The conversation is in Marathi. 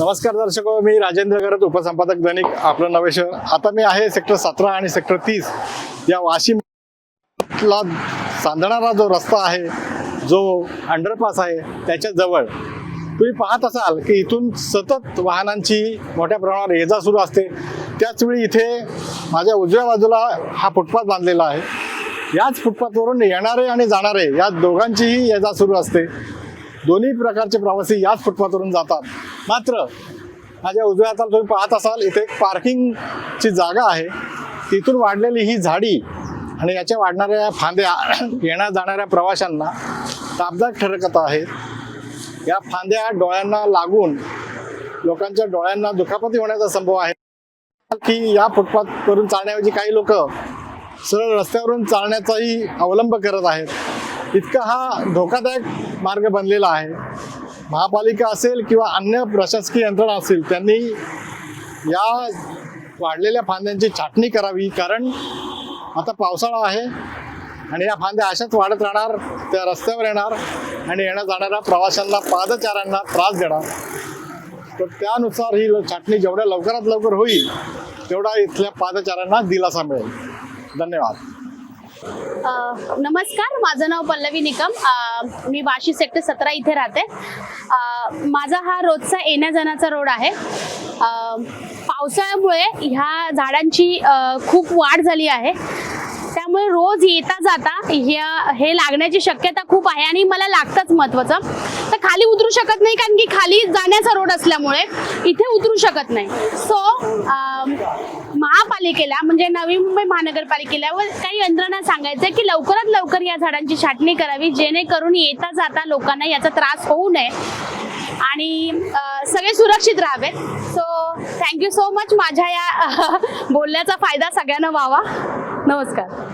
नमस्कार दर्शक मी राजेंद्र गरत उपसंपादक दैनिक आपलं नवे शहर आता मी आहे सेक्टर सतरा आणि सेक्टर तीस या वाशिमला सांधणारा जो रस्ता आहे जो अंडरपास आहे त्याच्याजवळ. तुम्ही पाहत असाल की इथून सतत वाहनांची मोठ्या प्रमाणावर ये जा सुरू असते. त्याचवेळी इथे माझ्या उजव्या बाजूला हा फुटपाथ बांधलेला आहे. याच फुटपाथवरून येणारे आणि जाणारे या दोघांचीही ये जा सुरू असते. दोन्ही प्रकारचे प्रवासी याच फुटपाथवरून जातात. मात्र माझ्या उजव्या हाताला तुम्ही पाहत असाल इथे एक पार्किंगची जागा आहे. तिथून वाढलेली ही झाडी आणि याच्या वाढणाऱ्या फांद्या येण्या जाणाऱ्या प्रवाशांना ताबदार ठरकत आहेत. या फांद्या डोळ्यांना लागून लोकांच्या डोळ्यांना दुखापती होण्याचा संभव आहे. की या फुटपाथवरून चालण्याऐवजी काही लोक सरळ रस्त्यावरून चालण्याचाही अवलंब करत आहेत. इतका हा धोकादायक मार्ग बनलेला आहे. महापालिका असेल किंवा अन्य प्रशासकीय यंत्रणा असेल त्यांनी या वाढलेल्या फांद्यांची छाटणी करावी. कारण आता पावसाळा आहे आणि या फांद्या अशाच वाढत राहणार त्या रस्त्यावर येणार आणि येण्या जाणाऱ्या प्रवाशांना पादचाऱ्यांना त्रास देणार. तर त्यानुसार ही ल- छाटणी जेवढ्या लवकरात लवकर होईल तेवढा इथल्या पादचाऱ्यांना दिलासा मिळेल. धन्यवाद. नमस्कार माझं नाव पल्लवी निकम. मी वाशी सेक्टर सतरा इथे राहते. माझा हा रोजचा येण्या जाण्याचा रोड आहे. पावसाळ्यामुळे ह्या झाडांची खूप वाढ झाली आहे. त्यामुळे रोज येता जाता ह्या हे लागण्याची शक्यता खूप आहे आणि मला लागतंच महत्वाचं. तर खाली उतरू शकत नाही कारण की खाली जाण्याचा रोड असल्यामुळे इथे उतरू शकत नाही. सो महापालिकेला म्हणजे नवी मुंबई महानगरपालिकेला व काही यंत्रणा सांगायचं आहे की लवकरात लवकर या झाडांची छाटणी करावी जेणेकरून येता जाता लोकांना याचा त्रास होऊ नये. आणि सगळे सुरक्षित राहावेत. So thank you so much माझ्या या बोलण्याचा फायदा सगळ्यांना व्हावा. नमस्कार.